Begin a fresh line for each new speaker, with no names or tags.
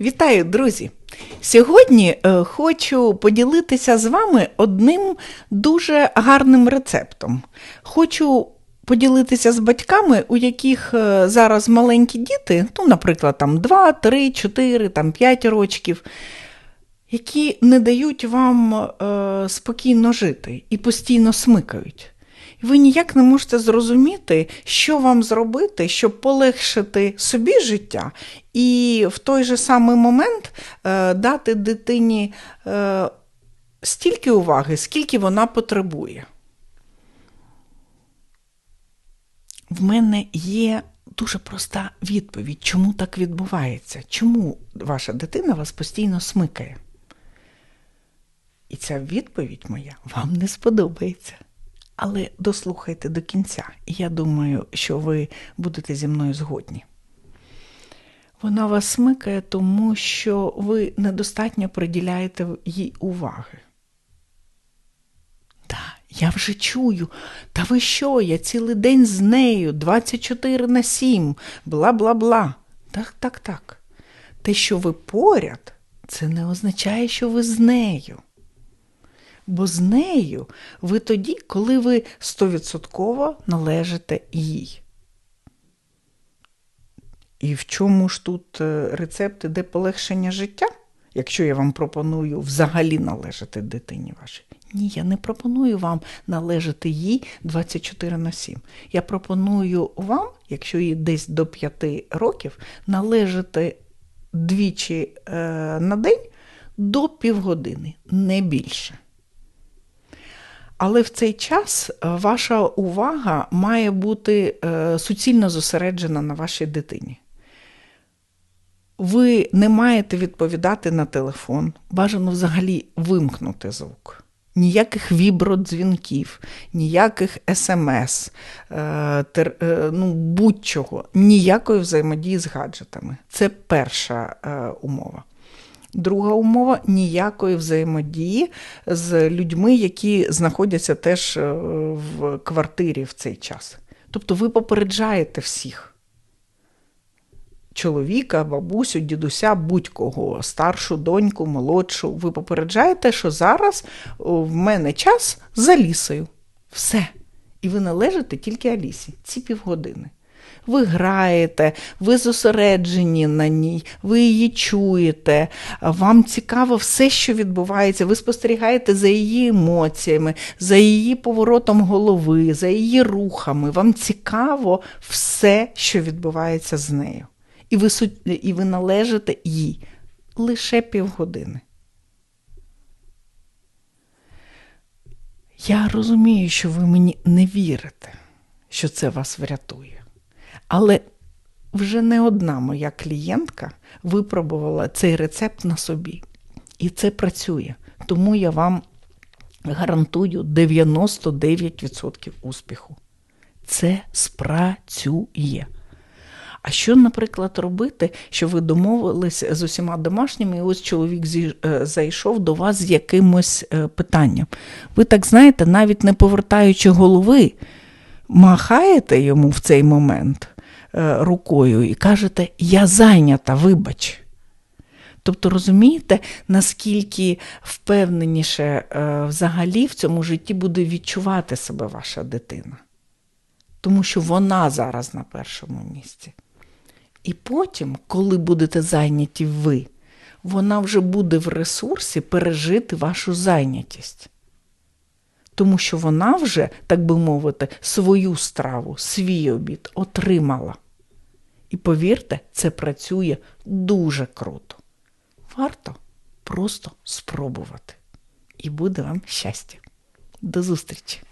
Вітаю, друзі! Сьогодні е, хочу поділитися з вами одним дуже гарним рецептом. Хочу поділитися з батьками, у яких е, зараз маленькі діти, ну, наприклад, там 2, 3, 4, там 5 рочків, які не дають вам е, спокійно жити і постійно смикають. І ви ніяк не можете зрозуміти, що вам зробити, щоб полегшити собі життя, і в той же самий момент е, дати дитині е, стільки уваги, скільки вона потребує. В мене є дуже проста відповідь, чому так відбувається, чому ваша дитина вас постійно смикає. І ця відповідь моя вам не сподобається. Але дослухайте до кінця, і я думаю, що ви будете зі мною згодні. Вона вас смикає, тому що ви недостатньо приділяєте їй уваги. Так, я вже чую. Та ви що? Я цілий день з нею, 24 на 7, бла бла бла. Так, так, так. Те, що ви поряд, це не означає, що ви з нею. Бо з нею ви тоді, коли ви стовідсотково належите їй. І в чому ж тут е, рецепт іде полегшення життя, якщо я вам пропоную взагалі належати дитині вашій? Ні, я не пропоную вам належати їй 24 на 7. Я пропоную вам, якщо їй десь до 5 років, належати двічі е, на день до півгодини, не більше. Але в цей час е, ваша увага має бути е, суцільно зосереджена на вашій дитині. Ви не маєте відповідати на телефон, бажано взагалі вимкнути звук. Ніяких вібродзвінків, ніяких смс, е, ну, будь-чого, ніякої взаємодії з гаджетами. Це перша умова. Друга умова ніякої взаємодії з людьми, які знаходяться теж е, в квартирі в цей час. Тобто ви попереджаєте всіх. Чоловіка, бабусю, дідуся, будь-кого, старшу доньку, молодшу. Ви попереджаєте, що зараз в мене час за лісою. Все. І ви належите тільки Алісі, ці півгодини ви граєте, ви зосереджені на ній, ви її чуєте, вам цікаво все, що відбувається, ви спостерігаєте за її емоціями, за її поворотом голови, за її рухами. Вам цікаво все, що відбувається з нею. І ви, І ви належите їй лише півгодини. Я розумію, що ви мені не вірите, що це вас врятує. Але вже не одна моя клієнтка випробувала цей рецепт на собі. І це працює. Тому я вам гарантую 99% успіху. Це спрацює. А що, наприклад, робити, що ви домовились з усіма домашніми, і ось чоловік е, зайшов до вас з якимось е, питанням. Ви так знаєте, навіть не повертаючи голови, махаєте йому в цей момент. Е, рукою і кажете, я зайнята, вибач. Тобто, розумієте, наскільки впевненіше е, взагалі в цьому житті буде відчувати себе ваша дитина. Тому що вона зараз на першому місці. І потім, коли будете зайняті ви, вона вже буде в ресурсі пережити вашу зайнятість тому що вона вже, так би мовити, свою страву, свій обід отримала. І повірте, це працює дуже круто. Варто просто спробувати. І буде вам щастя. До зустрічі!